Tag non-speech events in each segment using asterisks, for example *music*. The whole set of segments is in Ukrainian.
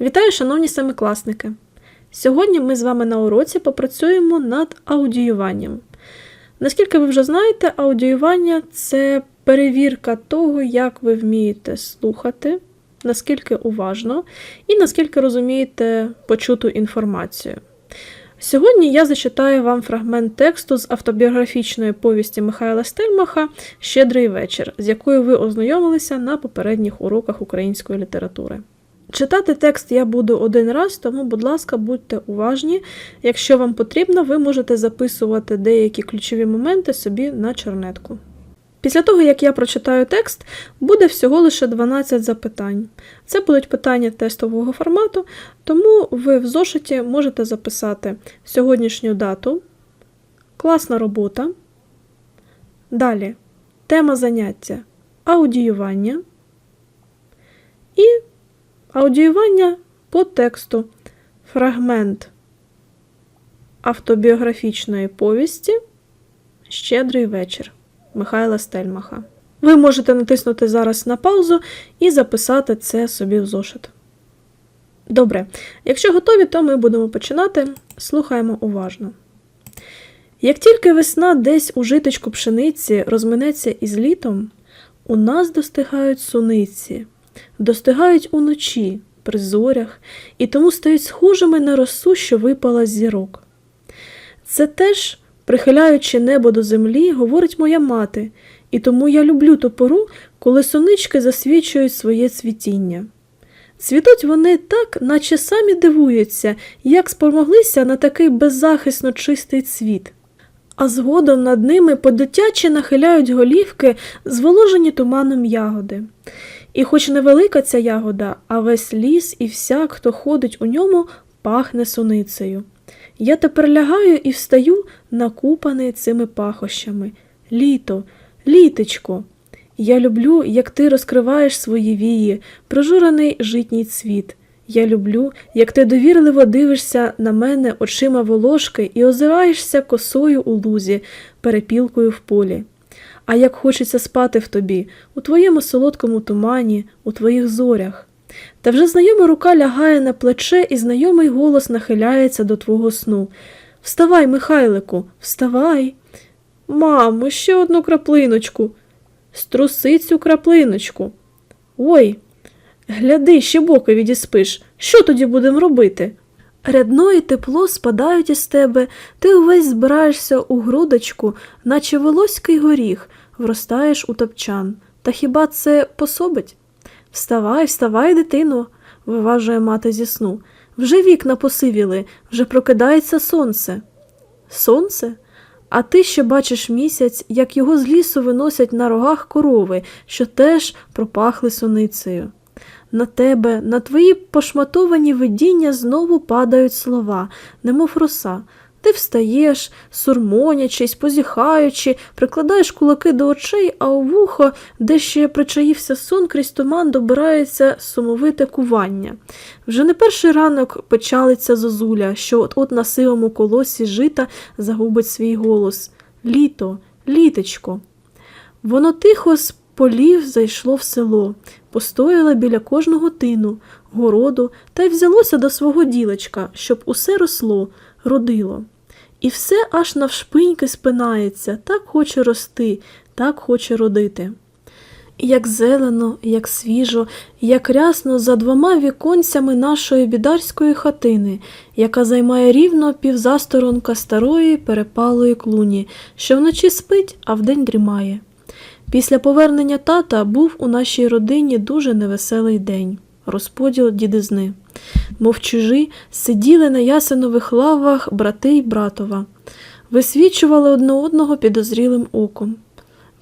Вітаю, шановні семикласники! Сьогодні ми з вами на уроці попрацюємо над аудіюванням. Наскільки ви вже знаєте, аудіювання це перевірка того, як ви вмієте слухати, наскільки уважно і наскільки розумієте почуту інформацію. Сьогодні я зачитаю вам фрагмент тексту з автобіографічної повісті Михайла Стельмаха Щедрий вечір, з якою ви ознайомилися на попередніх уроках української літератури. Читати текст я буду один раз, тому, будь ласка, будьте уважні. Якщо вам потрібно, ви можете записувати деякі ключові моменти собі на чорнетку. Після того, як я прочитаю текст, буде всього лише 12 запитань. Це будуть питання тестового формату, тому ви в зошиті можете записати сьогоднішню дату, класна робота. Далі тема заняття аудіювання аудіювання по тексту фрагмент автобіографічної повісті Щедрий вечір Михайла Стельмаха. Ви можете натиснути зараз на паузу і записати це собі в зошит. Добре, якщо готові, то ми будемо починати. Слухаємо уважно. Як тільки весна десь у житочку пшениці розминеться із літом, у нас достигають суниці, достигають уночі, при зорях, і тому стають схожими на росу, що випала з зірок. Це теж, прихиляючи небо до землі, говорить моя мати, і тому я люблю ту пору, коли сонички засвічують своє цвітіння. Цвітуть вони так, наче самі дивуються, як спомоглися на такий беззахисно чистий цвіт. А згодом над ними подитячі нахиляють голівки, зволожені туманом ягоди. І хоч невелика ця ягода, а весь ліс і всяк, хто ходить у ньому, пахне суницею. Я тепер лягаю і встаю, накупаний цими пахощами. Літо, літечко. Я люблю, як ти розкриваєш свої вії, прожурений житній цвіт. Я люблю, як ти довірливо дивишся на мене очима волошки і озираєшся косою у лузі, перепілкою в полі. А як хочеться спати в тобі, у твоєму солодкому тумані, у твоїх зорях. Та вже знайома рука лягає на плече, і знайомий голос нахиляється до твого сну. Вставай, Михайлику, вставай. Мамо, ще одну краплиночку. Струси цю краплиночку. Ой, гляди, ще боки відіспиш. Що тоді будемо робити? Рядно і тепло спадають із тебе, ти увесь збираєшся у грудочку, наче волоський горіх, вростаєш у топчан. Та хіба це пособить? Вставай, вставай, дитино, виважує мати зі сну. Вже вікна посивіли, вже прокидається сонце. Сонце? А ти ще бачиш місяць, як його з лісу виносять на рогах корови, що теж пропахли суницею. На тебе, на твої пошматовані видіння знову падають слова, немов роса. Ти встаєш, сурмонячись, позіхаючи, прикладаєш кулаки до очей, а у вухо, де ще причаївся сон, крізь туман добирається сумовите кування. Вже не перший ранок печалиться зозуля, що от-от на сивому колосі жита загубить свій голос. Літо, літечко. Воно тихо з полів зайшло в село, постояло біля кожного тину, городу та й взялося до свого ділечка, щоб усе росло, родило. І все аж навшпиньки спинається, так хоче рости, так хоче родити. Як зелено, як свіжо, як рясно за двома віконцями нашої бідарської хатини, яка займає рівно півзасторонка старої перепалої клуні, що вночі спить, а вдень дрімає. Після повернення тата був у нашій родині дуже невеселий день розподіл дідизни. Мов чужі, сиділи на ясенових лавах брати й братова, висвічували одне одного підозрілим оком.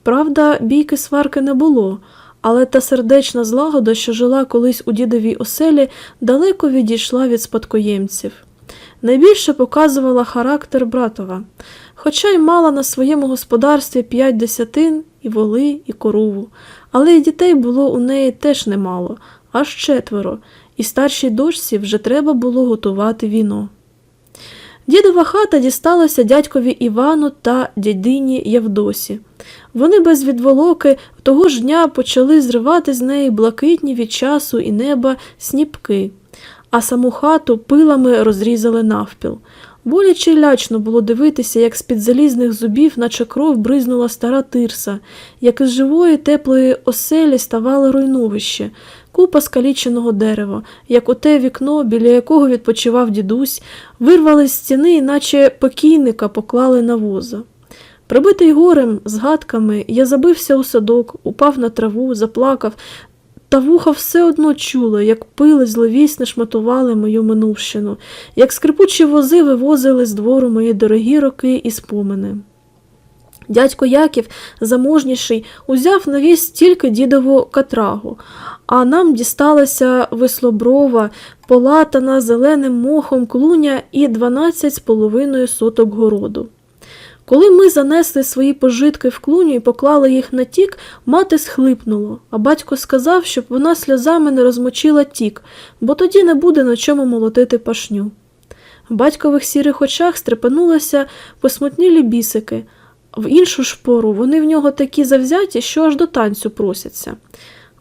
Правда, бійки сварки не було, але та сердечна злагода, що жила колись у дідовій оселі, далеко відійшла від спадкоємців. Найбільше показувала характер братова, хоча й мала на своєму господарстві п'ять десятин і воли, і корову, але й дітей було у неї теж немало, аж четверо, і старшій дочці вже треба було готувати віно. Дідова хата дісталася дядькові Івану та дядині Явдосі. Вони без відволоки того ж дня почали зривати з неї блакитні від часу і неба сніпки. а саму хату пилами розрізали навпіл. Боляче й лячно було дивитися, як з-під залізних зубів, наче кров, бризнула стара тирса, як із живої теплої оселі ставало руйновище, купа скаліченого дерева, як оте вікно, біля якого відпочивав дідусь, вирвали з стіни, наче покійника поклали на воза. Прибитий горем, згадками, я забився у садок, упав на траву, заплакав, та вуха все одно чула, як пили зловісне шматували мою минувщину, як скрипучі вози вивозили з двору мої дорогі роки і спомини. Дядько Яків, заможніший, узяв на віз тільки дідову катрагу, а нам дісталася вислоброва, полатана зеленим мохом клуня і 12 з половиною соток городу. Коли ми занесли свої пожитки в клуню і поклали їх на тік, мати схлипнула, а батько сказав, щоб вона сльозами не розмочила тік, бо тоді не буде на чому молотити пашню. В батькових сірих очах стрепенулися посмутнілі бісики. В іншу ж пору вони в нього такі завзяті, що аж до танцю просяться.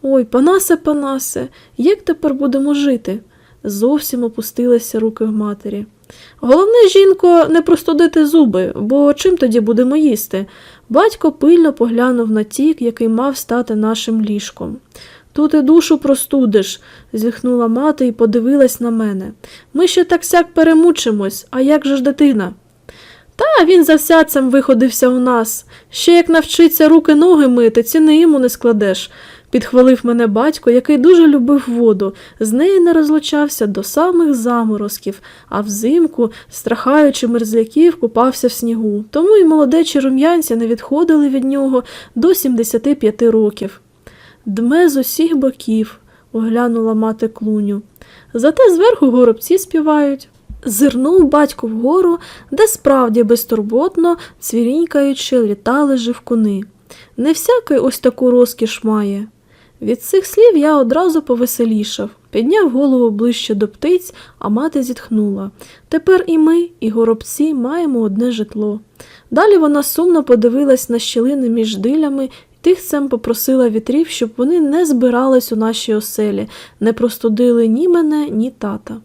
Ой, панасе, панасе, як тепер будемо жити? Зовсім опустилися руки в матері. Головне, жінко, не простудити зуби, бо чим тоді будемо їсти? Батько пильно поглянув на тік, який мав стати нашим ліжком. Тут і душу простудиш, зітхнула мати і подивилась на мене. Ми ще так сяк перемучимось, а як же ж дитина? Та він завсядцем виходився у нас. Ще як навчиться руки ноги мити, ціни йому не складеш. Підхвалив мене батько, який дуже любив воду, з неї не розлучався до самих заморозків, а взимку, страхаючи мерзляків, купався в снігу. Тому й молодечі рум'янці не відходили від нього до 75 років. Дме з усіх боків, оглянула мати клуню. Зате зверху горобці співають. Зирнув батько вгору, де справді безтурботно, цвірінькаючи, літали живкуни. Не всякий ось таку розкіш має. Від цих слів я одразу повеселішав, підняв голову ближче до птиць, а мати зітхнула. Тепер і ми, і горобці маємо одне житло. Далі вона сумно подивилась на щілини між дилями тихцем попросила вітрів, щоб вони не збирались у нашій оселі, не простудили ні мене, ні тата.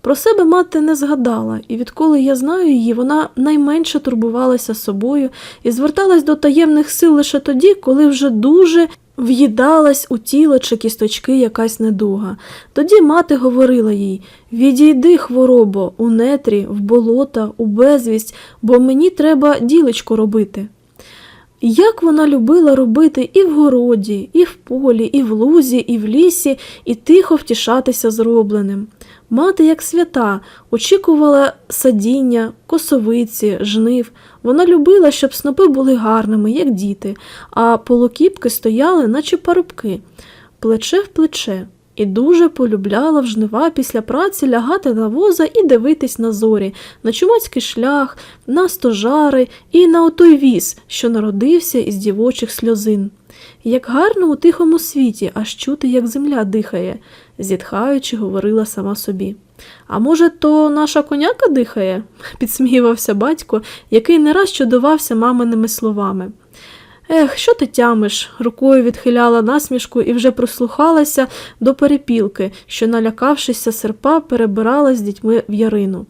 Про себе мати не згадала, і відколи я знаю її, вона найменше турбувалася собою і зверталась до таємних сил лише тоді, коли вже дуже в'їдалась у тіло чи кісточки якась недуга. Тоді мати говорила їй Відійди, хворобо, у нетрі, в болота, у безвість, бо мені треба ділечко робити. Як вона любила робити і в городі, і в полі, і в лузі, і в лісі, і тихо втішатися зробленим. Мати, як свята, очікувала садіння, косовиці, жнив. Вона любила, щоб снопи були гарними, як діти, а полукіпки стояли, наче парубки, плече в плече, і дуже полюбляла в жнива після праці лягати на воза і дивитись на зорі, на чумацький шлях, на стожари і на отой віз, що народився із дівочих сльозин. Як гарно у тихому світі, аж чути, як земля дихає, зітхаючи, говорила сама собі. А може, то наша коняка дихає? *laughs* підсміювався батько, який не раз чудувався маминими словами. Ех, що ти тямиш? рукою відхиляла насмішку і вже прислухалася до перепілки, що, налякавшися серпа, перебирала з дітьми в ярину.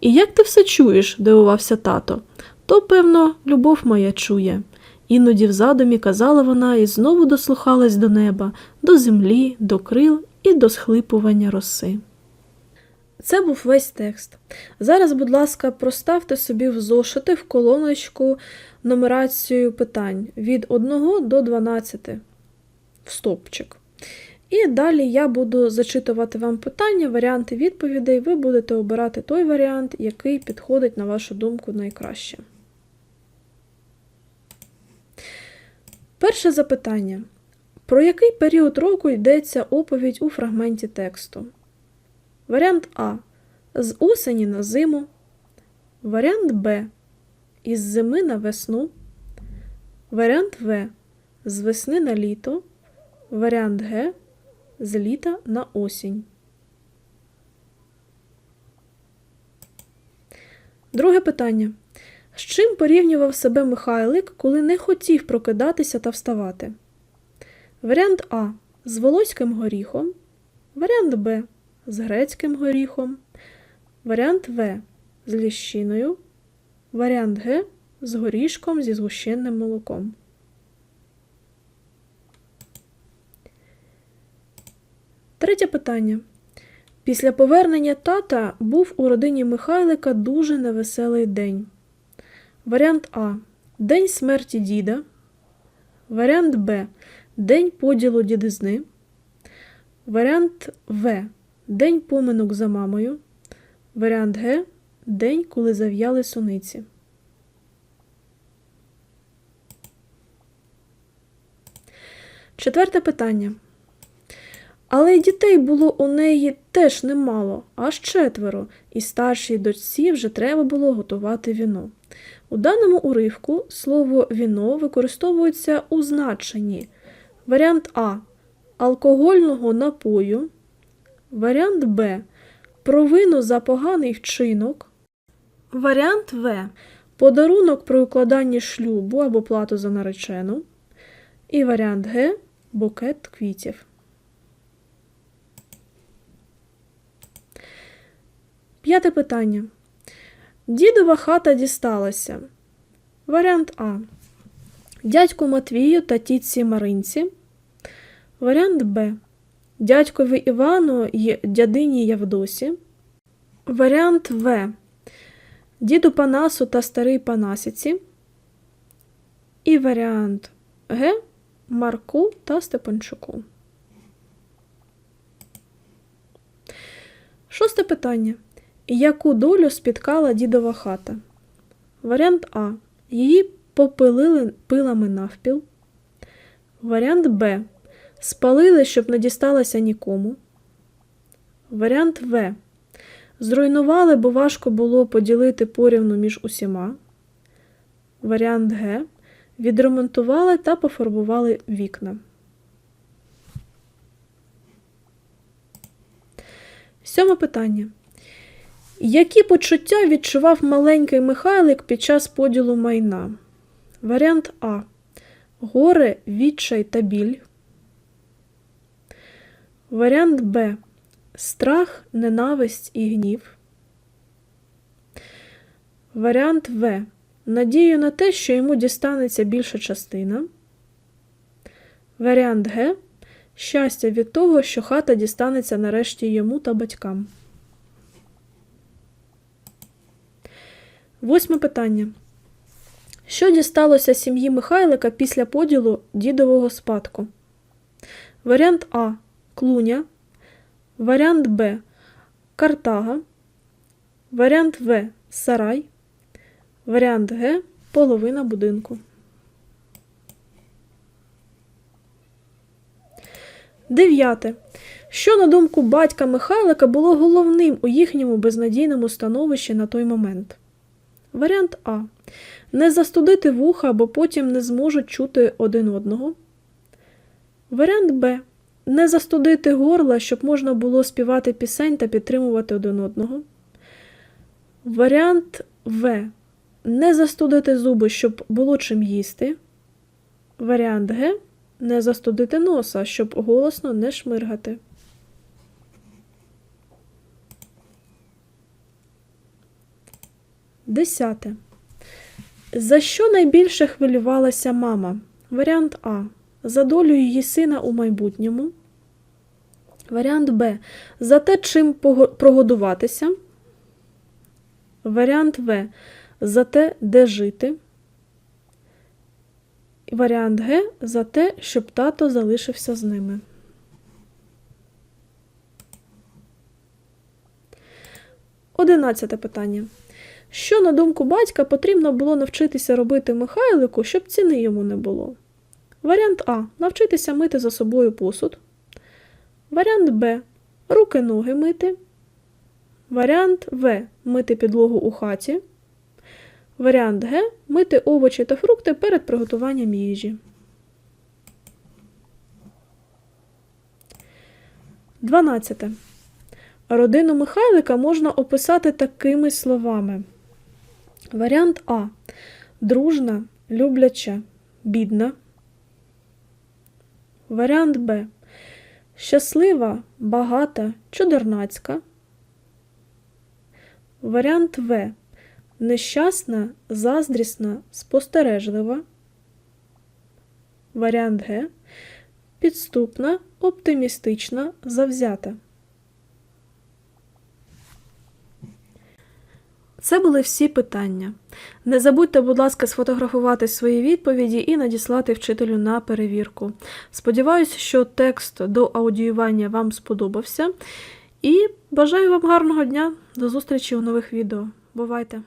І як ти все чуєш? дивувався тато. То, певно, любов моя чує. Іноді в задумі казала вона і знову дослухалась до неба, до землі, до крил і до схлипування роси. Це був весь текст. Зараз, будь ласка, проставте собі в зошити в колоночку нумерацію питань від 1 до 12 в стопчик. І далі я буду зачитувати вам питання, варіанти відповідей. Ви будете обирати той варіант, який підходить, на вашу думку, найкраще. Перше запитання. Про який період року йдеться оповідь у фрагменті тексту? Варіант А. З осені на зиму. Варіант Б. Із зими на весну. Варіант В. З весни на літо. Варіант Г. З літа на осінь. Друге питання. З чим порівнював себе Михайлик, коли не хотів прокидатися та вставати? Варіант А. З волоським горіхом. Варіант Б. з грецьким горіхом. Варіант В з ліщиною. Варіант Г з горішком зі згущенним молоком. Третє питання. Після повернення тата був у родині Михайлика дуже невеселий день. Варіант А. День смерті діда. Варіант Б. День поділу дідизни. Варіант В. День поминок за мамою. Варіант Г. День, коли зав'яли суниці. Четверте питання. Але й дітей було у неї теж немало, аж четверо, і старшій дочці вже треба було готувати віно. У даному уривку слово віно використовується у значенні варіант А алкогольного напою, варіант Б провину за поганий вчинок, варіант В подарунок при укладанні шлюбу або плату за наречену, і варіант Г букет квітів. П'яте питання. Дідова хата дісталася. Варіант А. Дядьку Матвію та тітці Маринці. Варіант Б. Дядькові Івану й дядині Явдосі. Варіант В. Діду Панасу та старий Панасіці. І варіант Г. Марку та Степанчуку. Шосте питання. Яку долю спіткала дідова хата? Варіант А. Її попилили пилами навпіл. Варіант Б. Спалили, щоб не дісталося нікому. Варіант В. Зруйнували, бо важко було поділити порівну між усіма. Варіант Г. Відремонтували та пофарбували вікна. Сьоме питання. Які почуття відчував маленький Михайлик під час поділу майна? Варіант А. Горе, відчай та біль. Варіант Б. Страх, ненависть і гнів. Варіант В. Надію на те, що йому дістанеться більша частина. Варіант Г. Щастя від того, що хата дістанеться нарешті йому та батькам. Восьме питання. Що дісталося сім'ї Михайлика після поділу дідового спадку? Варіант А. Клуня. Варіант Б. Картага. Варіант В. Сарай. Варіант Г. Половина будинку. Дев'яте. Що, на думку батька Михайлика, було головним у їхньому безнадійному становищі на той момент? Варіант А. Не застудити вуха, бо потім не зможуть чути один одного. Варіант Б. Не застудити горла, щоб можна було співати пісень та підтримувати один одного. Варіант В. Не застудити зуби, щоб було чим їсти. Варіант Г. Не застудити носа, щоб голосно не шмиргати. Десяте. За що найбільше хвилювалася мама? Варіант А. За долю її сина у майбутньому. Варіант Б. За те, чим прогодуватися. Варіант В. За те, де жити. І варіант Г. За те, щоб тато залишився з ними. Одинадцяте питання. Що, на думку батька, потрібно було навчитися робити Михайлику, щоб ціни йому не було? Варіант А. Навчитися мити за собою посуд. Варіант Б. Руки ноги мити. Варіант В. Мити підлогу у хаті. Варіант Г. Мити овочі та фрукти перед приготуванням їжі. 12. Родину Михайлика можна описати такими словами. Варіант А. Дружна, любляча, бідна. Варіант Б. Щаслива, багата, чудернацька. Варіант В. Нещасна, заздрісна, спостережлива. Варіант Г. Підступна, оптимістична, завзята. Це були всі питання. Не забудьте, будь ласка, сфотографувати свої відповіді і надіслати вчителю на перевірку. Сподіваюся, що текст до аудіювання вам сподобався. І бажаю вам гарного дня. До зустрічі у нових відео. Бувайте!